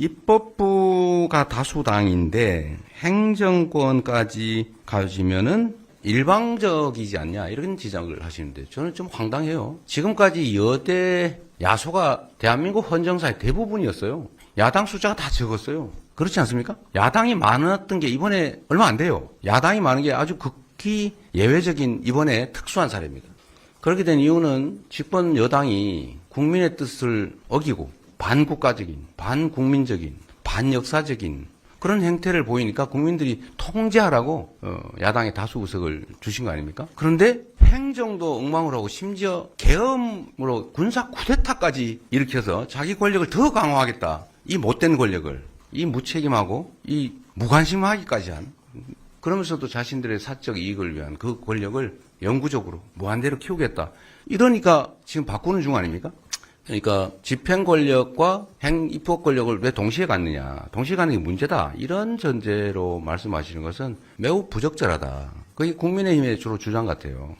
입법부가 다수당인데 행정권까지 가지면은 일방적이지 않냐 이런 지적을 하시는데 저는 좀 황당해요. 지금까지 여대 야소가 대한민국 헌정사의 대부분이었어요. 야당 숫자가 다 적었어요. 그렇지 않습니까? 야당이 많았던 게 이번에 얼마 안 돼요. 야당이 많은 게 아주 극히 예외적인 이번에 특수한 사례입니다. 그렇게 된 이유는 집권 여당이 국민의 뜻을 어기고 반국가적인, 반국민적인, 반역사적인 그런 행태를 보이니까 국민들이 통제하라고 어, 야당의 다수 의석을 주신 거 아닙니까? 그런데 행정도 엉망을 하고 심지어 계엄으로 군사 쿠데타까지 일으켜서 자기 권력을 더 강화하겠다. 이 못된 권력을 이 무책임하고 이 무관심하기까지 한 그러면서도 자신들의 사적 이익을 위한 그 권력을 영구적으로 무한대로 키우겠다. 이러니까 지금 바꾸는 중 아닙니까? 그러니까 집행 권력과 행 입법 권력을 왜 동시에 갖느냐. 동시에 가는 게 문제다. 이런 전제로 말씀하시는 것은 매우 부적절하다. 그게 국민의힘의 주로 주장 같아요.